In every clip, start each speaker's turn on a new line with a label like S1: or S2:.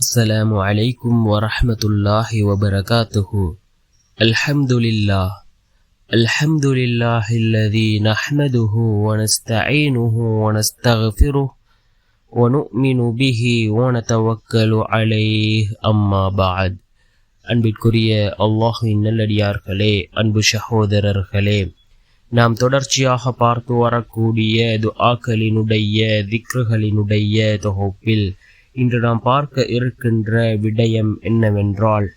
S1: السلام عليكم ورحمة الله وبركاته الحمد لله الحمد لله الذي نحمده ونستعينه ونستغفره ونؤمن به ونتوكل عليه أما بعد அன்பிற்குரிய அல்லாஹுவின் நல்லடியார்களே அன்பு சகோதரர்களே நாம் தொடர்ச்சியாக பார்த்து வரக்கூடிய துஆக்களினுடைய திக்ருகளினுடைய தொகுப்பில் இன்று நாம் பார்க்க இருக்கின்ற விடயம் என்னவென்றால்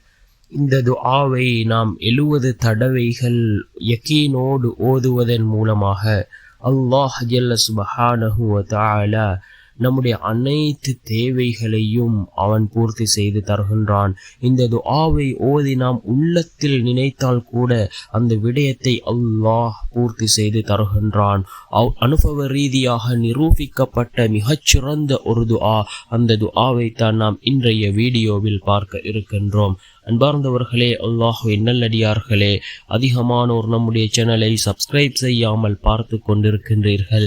S1: இந்த துஆவை நாம் எழுவது தடவைகள் யக்கீனோடு ஓதுவதன் மூலமாக அல்லாஹ் ஜல்ல சுபஹானஹு தாலா நம்முடைய அனைத்து தேவைகளையும் அவன் பூர்த்தி செய்து தருகின்றான். இந்த துஆவை ஓதி நாம் உள்ளத்தில் நினைத்தால் கூட அந்த விடயத்தை அல்லாஹ் பூர்த்தி செய்து தருகின்றான். அனுபவ ரீதியாக நிரூபிக்கப்பட்ட மிகச்சிறந்த ஒரு துஆ. அந்த துஆவை தான் நாம் இன்றைய வீடியோவில் பார்க்க இருக்கின்றோம். அன்பார்ந்தவர்களே அல்லாஹுவின் நல்லடியார்களே அதிகமானோர் நம்முடைய சேனலை சப்ஸ்கிரைப் செய்யாமல் பார்த்து கொண்டிருக்கின்றீர்கள்.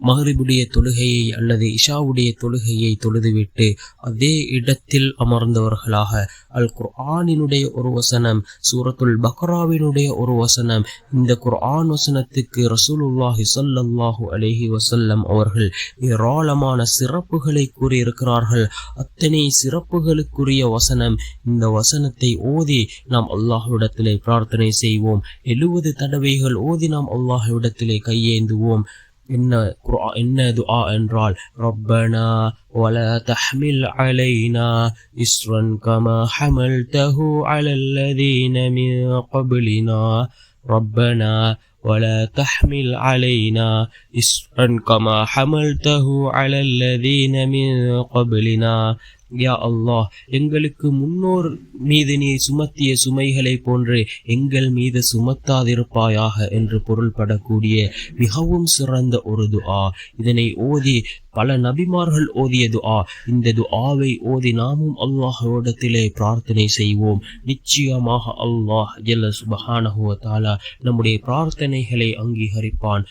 S1: மகரிபுடைய தொழுகையை அல்லது இஷாவுடைய தொழுகையை தொழுதுவிட்டு அதே இடத்தில் அமர்ந்தவர்களாக அல் குர்ஆனினுடைய ஒரு வசனம் சூரத்துல் பக்ராவினுடைய ஒரு வசனம் இந்த குர்ஆன் வசனத்துக்கு ரசூலுல்லாஹி சொல்லல்லாஹு அலேஹி வசல்லம் அவர்கள் ஏராளமான சிறப்புகளை கூறியிருக்கிறார்கள். அத்தனை சிறப்புகளுக்குரிய வசனம் இந்த வசனத்தை ஓதி நாம் அல்லாஹுவிடத்திலே பிரார்த்தனை செய்வோம். எழுபது தடவைகள் ஓதி நாம் அல்லாஹுவிடத்திலே கையேந்துவோம். إن قرآن إن دعاء رال ربنا ولا تحمل علينا إسرا كما حملته على الذين من قبلنا. ربنا ولا تحمل علينا إسرا كما حملته على الذين من قبلنا. யா அல்லாஹ் எங்களுக்கு முன்னோர் மீது நீ சுமத்திய சுமைகளை போன்று எங்கள் மீது சுமத்தாதிருப்பாயாக என்று பொருள்படக்கூடிய மிகவும் சிறந்த ஒரு துஆ. இதனை ஓதி பல நபிமார்கள் ஓதிய துஆ. இந்த துஆவை ஓதி நாமும் அல்லாஹ்விடத்திலே பிரார்த்தனை செய்வோம். நிச்சயமாக அல்லாஹ் ஜல்ல சுபஹானஹுவ தாலா நம்முடைய பிரார்த்தனைகளை அங்கீகரிப்பான்.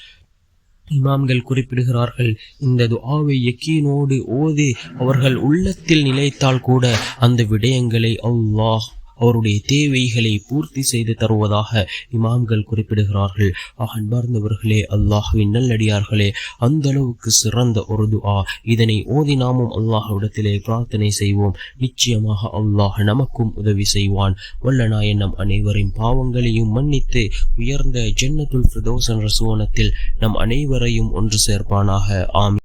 S1: இமாம்கள் குறிப்பிடுகிறார்கள் இந்த துஆவை யக்கீனோடு ஓதி அவர்கள் உள்ளத்தில் நிலைத்தால் கூட அந்த விடயங்களை அல்லாஹ் அவருடைய தேவைகளை பூர்த்தி செய்து தருவதாக இமாம்கள் குறிப்பிடுகிறார்கள். அன்பார்ந்தவர்களே அல்லாஹுவின் நல்லடியார்களே அந்த அளவுக்கு சிறந்த ஒரு துஆ. இதனை ஓதி நாமும் அல்லாஹுவிடத்திலே பிரார்த்தனை செய்வோம். நிச்சயமாக அல்லாஹ் நமக்கும் உதவி செய்வான். வல்ல நாயன் நம் அனைவரின் பாவங்களையும் மன்னித்து உயர்ந்த ஜன்னத்துல் பிரதோசன் என்ற சுவனத்தில் நம் அனைவரையும் ஒன்று சேர்ப்பானாக. ஆமி